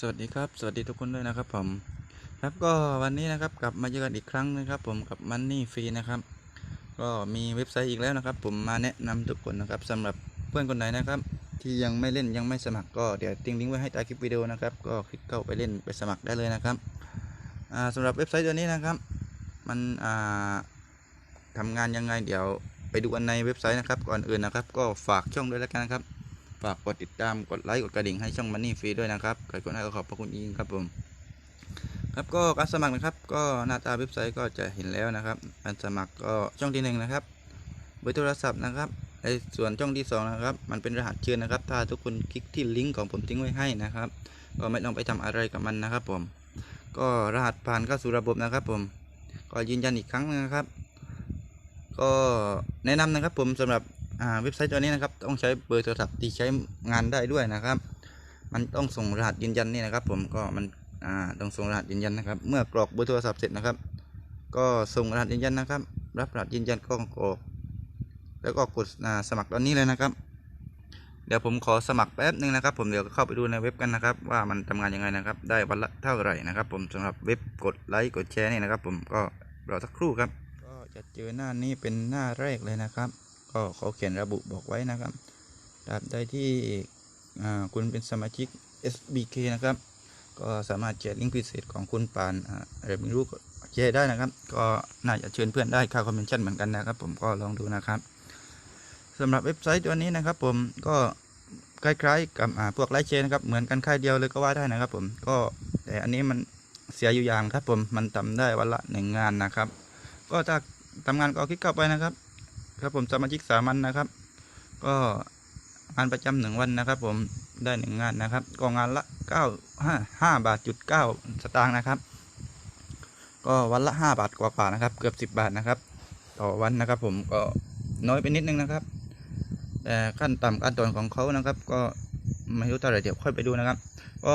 สวัสดีครับ สวัสดีทุกคนด้วยนะครับผมครับก็วันนี้นะครับกลับมาเจอกันอีกครั้งนะครับ ผมกับ Money Free นะครับ ก็มีเว็บไซต์อีกแล้วนะครับ ผมมาแนะนำทุกคนนะครับสำหรับเพื่อนคนไหนนะครับ ที่ยังไม่เล่นยังไม่สมัครก็เดี๋ยวทิ้งลิงก์ไว้ให้ใต้คลิปวิดีโอนะครับ ก็คลิกเข้าไปเล่นไปสมัครได้เลยนะครับอ่าสำหรับเว็บไซต์ตัวนี้นะครับ มันอ่าทำงานยังไงเดี๋ยวไปดูกันในเว็บไซต์นะครับก่อนอื่นนะครับ ก็ฝากช่องด้วยแล้วกันนะครับ ฝากกดติดตามกดไลค์กดกระดิ่งให้ช่องมันนี่ฟรีด้วยนะครับใครกดให้ก็ขอบพระคุณยิ่งครับผมครับก็การสมัครนะครับก็หน้าตาเว็บไซต์ก็จะเห็นแล้วนะครับการสมัครก็ช่องที่หนึ่งนะครับเบอร์โทรศัพท์นะครับในส่วนช่องที่สองนะครับมันเป็นรหัสเชิญนะครับ ถ้าทุกคนคลิกที่ลิงก์ของผมทิ้งไว้ให้นะครับ ก็ไม่ต้องไปทำอะไรกับมันนะครับ ผม ก็รหัสผ่านเข้าสู่ระบบนะครับ ผม ก็ยืนยันอีกครั้งนะครับ ก็แนะนำนะครับ ผมสำหรับ เว็บไซต์ตัวนี้นะครับต้องใช้เบอร์โทรศัพท์ที่ใช้งานได้ด้วยนะครับ มันต้องส่งรหัสยืนยันนี่นะครับ ผมก็มันอ่าต้องส่งรหัสยืนยันนะครับ เมื่อกรอกเบอร์โทรศัพท์เสร็จนะครับ ก็ส่งรหัสยืนยันนะครับ รับรหัสยืนยันก็กรอกแล้วก็กดอ่าสมัครตอนนี้เลยนะครับ เดี๋ยวผมขอสมัครแป๊บนึงนะครับ ผมเดี๋ยวเข้าไปดูในเว็บกันนะครับ ว่ามันทำงานยังไงนะครับ ได้วันละเท่าไหร่นะครับ ผมสำหรับเว็บกดไลค์กดแชร์นี่นะครับ ผมก็รอสักครู่ครับ ก็จะเจอหน้านี้เป็นหน้าแรกเลยนะครับ ก็เขาเขียนระบุบอกไว้นะครับตราบใดที่คุณเป็นสมาชิก SBK นะครับ ก็สามารถแชร์ลิงก์พิเศษของคุณปานอะไรไม่รู้แชร์ได้นะครับ ก็น่าจะเชิญเพื่อนได้ค่าคอมมิชชั่นเหมือนกันนะครับ ผมก็ลองดูนะครับสำหรับเว็บไซต์ตัวนี้นะครับ ผมก็คล้ายๆกับพวกไลฟ์แชร์นะครับเหมือนกันค่ายเดียวเลยก็ว่าได้นะครับ ผมก็แต่อันนี้มันเสียอยู่อย่างครับ ผมมันทำได้วันละหนึ่งงานนะครับ ก็ถ้าทำงานก็คลิกเข้าไปนะครับ ครับผมสมาชิกสามัญนะครับ ก็งานประจำหนึ่งวันนะครับ ผมได้หนึ่งงานนะครับก็งานละเก้าห้าห้าบาทจุดเก้าสตางค์นะครับ ก็วันละห้าบาทกว่าๆนะครับ เกือบสิบบาทนะครับ ต่อวันนะครับ ผมก็น้อยไปนิดนึงนะครับ แต่ขั้นต่ำขั้นตอนของเขานะครับ ก็ไม่รู้เท่าไหร่เดี๋ยวค่อยไปดูนะครับ ก็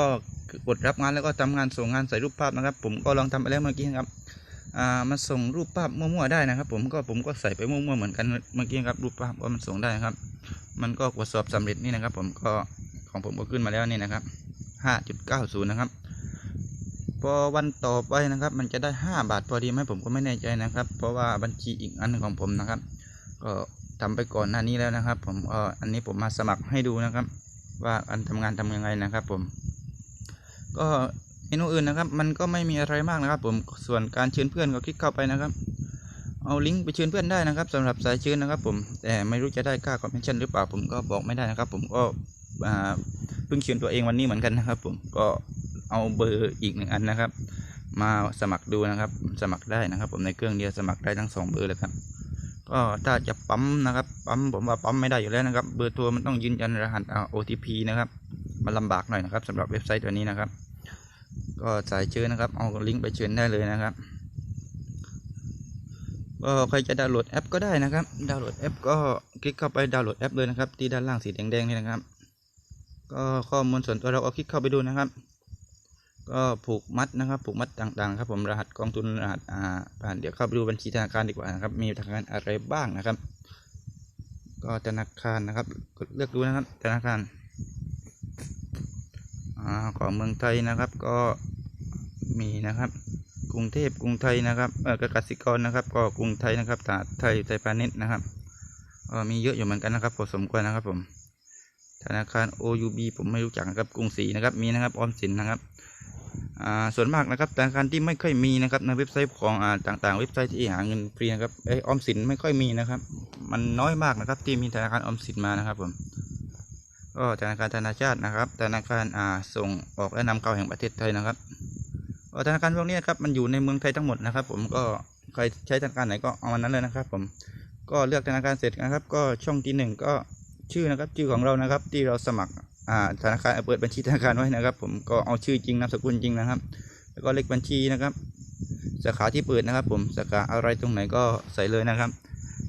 กดรับงานแล้วก็ทำงานส่งงานใส่รูปภาพนะครับ ผมก็ลองทำไปแล้วเมื่อกี้นะครับ มันส่งรูปภาพมั่วๆได้นะครับ ผมก็ผมก็ใส่ไปมั่วๆเหมือนกันเมื่อกี้ครับรูปภาพว่ามันส่งได้ครับ มันก็กดสอบสำเร็จนี่นะครับ ผมก็ของผมก็ขึ้นมาแล้วนี่นะครับห้าจุดเก้าศูนย์นะครับ พอวันต่อไปนะครับ มันจะได้ห้าบาทพอดีไหมผมก็ไม่แน่ใจนะครับ เพราะว่าบัญชีอีกอันของผมนะครับ ก็ทำไปก่อนหน้านี้แล้วนะครับ ผมก็อันนี้ผมมาสมัครให้ดูนะครับ ว่าอันทำงานทำยังไงนะครับ ผม ก็ เมนูอื่นนะครับ มันก็ไม่มีอะไรมากนะครับ ผมส่วนการเชิญเพื่อนก็คลิกเข้าไปนะครับ เอาลิงก์ไปเชิญเพื่อนได้นะครับสำหรับสายเชิญนะครับ ผมแต่ไม่รู้จะได้ค่าคอมมิชชั่นหรือเปล่าผมก็บอกไม่ได้นะครับ ผมก็เพิ่งเชิญตัวเองวันนี้เหมือนกันนะครับ ผมก็เอาเบอร์อีกหนึ่งอันนะครับ มาสมัครดูนะครับ สมัครได้นะครับ ผมในเครื่องเดียวสมัครได้ทั้งสองเบอร์เลยครับก็ถ้าจะปั๊มนะครับปั๊มผมว่าปั๊มไม่ได้อยู่แล้วนะครับ เบอร์โทรมันต้องยืนยันรหัสอ่า OTP นะครับ มันลำบากหน่อยนะครับสำหรับเว็บไซต์ตัวนี้นะครับ ก็สายเชิญนะครับ เอาลิงก์ไปเชิญได้เลยนะครับ ก็ใครจะดาวน์โหลดแอปก็ได้นะครับ ดาวน์โหลดแอปก็คลิกเข้าไปดาวน์โหลดแอปเลยนะครับ ที่ด้านล่างสีแดงๆนี่นะครับ ก็ข้อมูลส่วนตัวเราก็คลิกเข้าไปดูนะครับ ก็ผูกมัดนะครับ ผูกมัดต่างๆครับ ผมรหัสกองทุนรหัสอ่าผ่านเดี๋ยวเข้าไปดูบัญชีธนาคารดีกว่านะครับ มีธนาคารอะไรบ้างนะครับ ก็ธนาคารนะครับกดเลือกดูนะครับธนาคารอ่าของเมืองไทยนะครับก็ มีนะครับ กรุงเทพกรุงไทยนะครับเออกสิกรนะครับ ก็กรุงไทยนะครับตลาดไทยไทยพาณิชย์นะครับก็มีเยอะอยู่เหมือนกันนะครับพอสมควรนะครับผมธนาคาร OUB ผมไม่รู้จักนะครับกรุงศรีนะครับมีนะครับออมสินนะครับอ่าส่วนมากนะครับธนาคารที่ไม่ค่อยมีนะครับในเว็บไซต์ของอ่าต่างๆ เว็บไซต์ที่หาเงินฟรีนะครับไอออมสินไม่ค่อยมีนะครับ มันน้อยมากนะครับที่มีธนาคารออมสินมานะครับผมก็ธนาคารธนาชาตินะครับ ธนาคารอ่าส่งออกและนำเข้าแห่งประเทศไทยนะครับ ธนาคารพวกนี้ครับมันอยู่ในเมืองไทยทั้งหมดนะครับ ผมก็ใครใช้ธนาคารไหนก็เอามันนั้นเลยนะครับ ผมก็เลือกธนาคารเสร็จนะครับ ก็ช่องที่หนึ่งก็ชื่อนะครับชื่อของเรานะครับ ที่เราสมัครอ่าธนาคารเปิดบัญชีธนาคารไว้นะครับ ผมก็เอาชื่อจริงนามสกุลจริงนะครับ แล้วก็เลขบัญชีนะครับ สาขาที่เปิดนะครับ ผมสาขาอะไรตรงไหนก็ใส่เลยนะครับ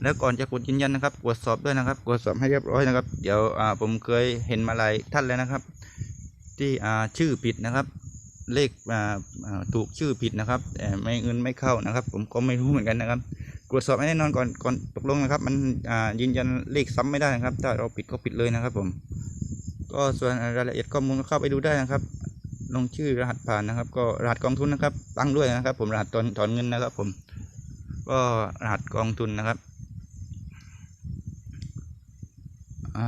แล้วก่อนจะกดยืนยันนะครับตรวจสอบด้วยนะครับตรวจสอบให้เรียบร้อยนะครับ เดี๋ยวอ่าผมเคยเห็นมาหลายท่านแล้วนะครับ ที่อ่าชื่อผิดนะครับ เลขอ่าถูกชื่อผิดนะครับแต่ไม่เงินไม่เข้านะครับ ผมก็ไม่รู้เหมือนกันนะครับตรวจสอบให้แน่นอนก่อนก่อนตกลงนะครับ มันอ่ายืนยันเลขซ้ำไม่ได้นะครับ ถ้าเราผิดก็ผิดเลยนะครับ ผม ก็ส่วนรายละเอียดข้อมูลก็เข้าไปดูได้นะครับ ลงชื่อรหัสผ่านนะครับ ก็รหัสกองทุนนะครับ ตั้งด้วยนะครับ ผมรหัสตอนถอนเงินนะครับ ผม ก็รหัสกองทุนนะครับอ่า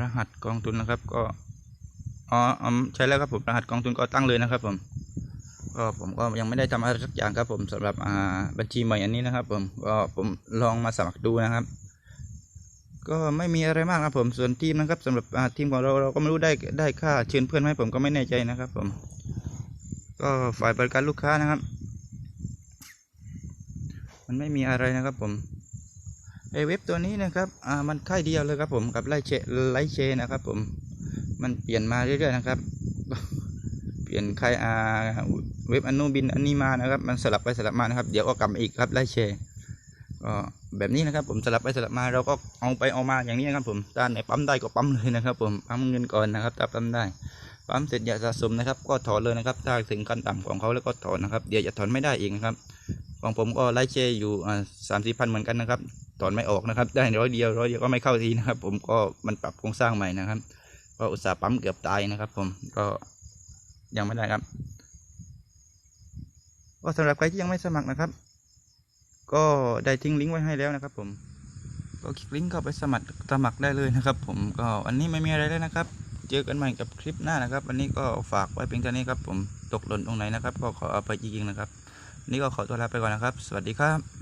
รหัสกองทุนนะครับก็ อ๋อใช่แล้วครับผมรหัสกองทุนก็ตั้งเลยนะครับผมก็ผมก็ยังไม่ได้ทำอะไรสักอย่างครับผมสำหรับอ่าบัญชีใหม่อันนี้นะครับ ผมก็ผมลองมาสมัครดูนะครับ ก็ไม่มีอะไรมากครับผมส่วนทีมนะครับสำหรับอ่าทีมของเราเราก็ไม่รู้ได้ได้ค่าเชิญเพื่อนไหมผมก็ไม่แน่ใจนะครับ ผม ก็ฝ่ายบริการลูกค้านะครับ มันไม่มีอะไรนะครับ ผมไอเว็บตัวนี้นะครับอ่ามันค่ายเดียวเลยครับผมกับไลเชไลเชนะครับ ผม มันเปลี่ยนมาเรื่อยๆนะครับ เปลี่ยนใค่ายอ่าเว็บอนุบินอันนี้มานะครับ มันสลับไปสลับมานะครับ เดี๋ยวก็กลับมาอีกครับไลเชก็แบบนี้นะครับผมสลับไปสลับมาเราก็เอาไปเอามาอย่างนี้นะครับผมด้านไหนปั๊มได้ก็ปั๊มเลยนะครับ ผมปั๊มเงินก่อนนะครับถ้าปั๊มได้ปั๊มเสร็จอย่าสะสมนะครับ ก็ถอนเลยนะครับ ถ้าถึงขั้นต่ำของเขาแล้วก็ถอนนะครับเดี๋ยวจะถอนไม่ได้อีกนะครับ ของผมก็ไล่เชอยู่อ่าสามสี่พันเหมือนกันนะครับถอนไม่ออกนะครับ ได้ร้อยเดียวร้อยเดียวก็ไม่เข้าทีนะครับ ผมก็มันปรับโครงสร้างใหม่นะครับ ก็อุตส่าห์ปั๊มเกือบตายนะครับ ผมก็ยังไม่ได้ครับ ก็สำหรับใครที่ยังไม่สมัครนะครับ ก็ได้ทิ้งลิงก์ไว้ให้แล้วนะครับ ผมก็คลิกลิงก์เข้าไปสมัครสมัครได้เลยนะครับ ผมก็วันนี้ไม่มีอะไรแล้วนะครับ เจอกันใหม่กับคลิปหน้านะครับ วันนี้ก็ฝากไว้เพียงเท่านี้ครับ ผมตกหล่นตรงไหนนะครับ ก็ขออภัยจริงๆนะครับนนี้ก็ขอตัวลาไปก่อนนะครับ สวัสดีครับ